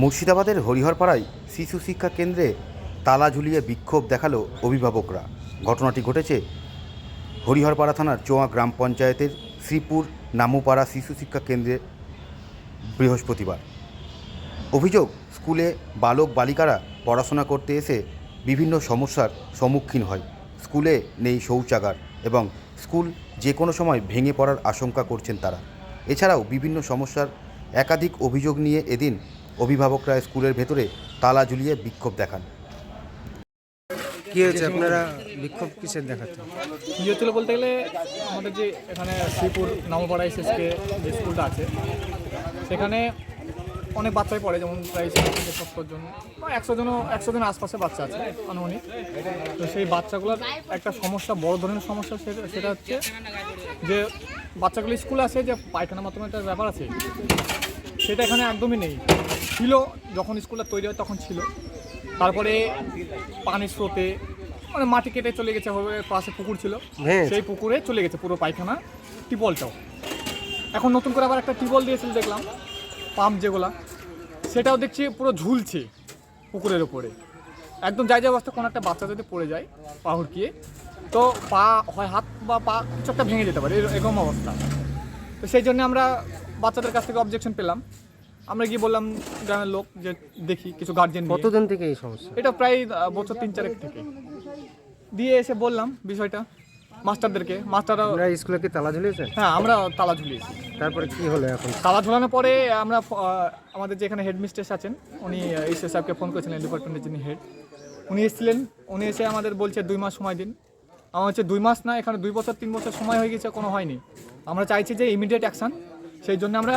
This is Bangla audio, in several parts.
মুর্শিদাবাদের হরিহরপাড়ায় শিশু শিক্ষা কেন্দ্রে তালা ঝুলিয়ে বিক্ষোভ দেখাল অভিভাবকরা। ঘটনাটি ঘটেছে হরিহরপাড়া থানার চোয়া গ্রাম পঞ্চায়েতের শ্রীপুর নামুপাড়া শিশু শিক্ষা কেন্দ্রে বৃহস্পতিবার। অভিযোগ, স্কুলে বালক বালিকারা পড়াশোনা করতে এসে বিভিন্ন সমস্যার সম্মুখীন হয়। স্কুলে নেই শৌচাগার এবং স্কুল যে কোনো সময় ভেঙে পড়ার আশঙ্কা করছেন তারা। এছাড়াও বিভিন্ন সমস্যার একাধিক অভিযোগ নিয়ে এদিন অভিভাবকরা স্কুলের ভেতরে তালা ঝুলিয়ে বিক্ষোভ দেখান। কি হয়েছে? আপনারা বিক্ষোভ কিসের দেখাতে কী হচ্ছিল বলতে গেলে আমাদের যে এখানে শ্রীপুর নামপাড়া এসএসকে যে স্কুলটা আছে সেখানে অনেক বাচ্চাই পড়ে যেমন প্রায় সত্তর জন বা একশো জনও একশো জনের আশপাশে বাচ্চা আছে আনুমানিক। তো সেই বাচ্চাগুলোর একটা সমস্যা বড় ধরনের সমস্যা সেটা সেটা হচ্ছে যে বাচ্চাগুলো স্কুলে আসে যে পায়খানা মাধ্যমে একটা ব্যাপার আছে সেটা এখানে একদমই নেই। ছিল যখন স্কুলটা তৈরি হয় তখন ছিল। তারপরে পানির স্রোতে মানে মাটি কেটে চলে গেছে পাশে পুকুর ছিল। সেই পুকুরে চলে গেছে পুরো পায়খানা টিপলটাও এখন নতুন করে আবার একটা টিপল দিয়েছিল দেখলাম পাম্প যেগুলা সেটাও দেখছি পুরো ঝুলছে পুকুরের ওপরে একদম যাই যাই অবস্থা কোনো একটা বাচ্চা যদি পড়ে যায় পা হুড়কিয়ে তো পা হয় হাত বা পা কিছু একটা ভেঙে যেতে পারে এর- এরকম অবস্থা। তো সেই জন্য আমরা বাচ্চাদের কাছ থেকে অবজেকশন পেলাম। আমরা গিয়ে বললাম গ্রামের লোক যে দেখি কিছু গার্জেন কতদিন থেকে এই সমস্যা? এটা প্রায় বছর তিন চারেক থেকে। দিয়ে এসে বললাম বিষয়টা মাস্টারদেরকে। মাস্টাররা স্কুলে কি তালা ঝুলিয়েছে? হ্যাঁ আমরা তালা ঝুলিয়েছি। তারপরে কি হলো এখন? তালা ঝুলানোর পরে আমরা আমাদের যে এখানে হেডমিস্ট্রেস আছেন উনি এসএস সাহেবকে ফোন করেছিলেন ডিপার্টমেন্টের যিনি হেড উনি এসেছিলেন উনি এসে আমাদের বলছে দুই মাস সময় দিন। আমার হচ্ছে দুই মাস না এখানে দুই বছর তিন বছর সময় হয়ে গেছে কোনো হয়নি। আমরা চাইছি যে ইমিডিয়েট অ্যাকশন সেই জন্য আমরা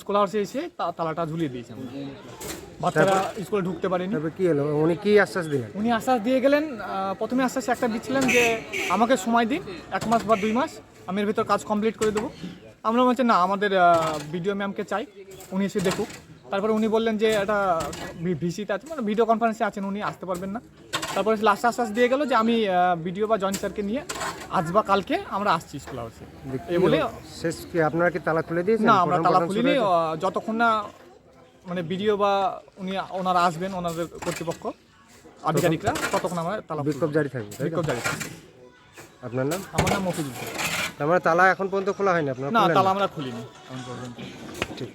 স্কুল আওয়ার্সে এসে তালাটা ঝুলিয়ে দিয়েছি আমরা। বাচ্চারা স্কুলে ঢুকতে পারেনি। তারপরে কি হলো? উনি কি আশ্বাস দিলেন? উনি আশ্বাস দিয়ে গেলেন প্রথমে আশ্বাস একটা দিচ্ছিলেন যে আমাকে সময় দিন এক মাস বা দুই মাস আমি এর ভিতর কাজ কমপ্লিট করে দেবো। আমরা বলছি না আমাদের ভিডিও ম্যামকে চাই উনি এসে দেখুক। তারপরে উনি বললেন যে একটা ভিসিতে আছে মানে ভিডিও কনফারেন্সে আছেন উনি আসতে পারবেন না। তারপরে লাস্ট আশ্বাস দিয়ে গেল যে আমি ভিডিও বা জয়েন্ট স্যারকে নিয়ে আজ বা কালকে আমরা আসছি স্কুল হাউসে এই বলে শেষ কি আপনারা কি তালা খুলে দিয়েছেন? না আমরা তালা খুলিনি। যতক্ষণ না মানে ভিডিও বা উনি ওনারা আসবেন ওনাদের কর্তৃপক্ষ আধিকারিকরা ততক্ষণ আমরা তালা। বিক্ষোভ জারি থাকবে বিক্ষোভ জারি থাকবে। আপনার নাম? আমার নাম মফিজুল তার মানে তালা এখন পর্যন্ত খোলা হয়নি আপনার না তালা আমরা খুলিনি এখন পর্যন্ত। ঠিক।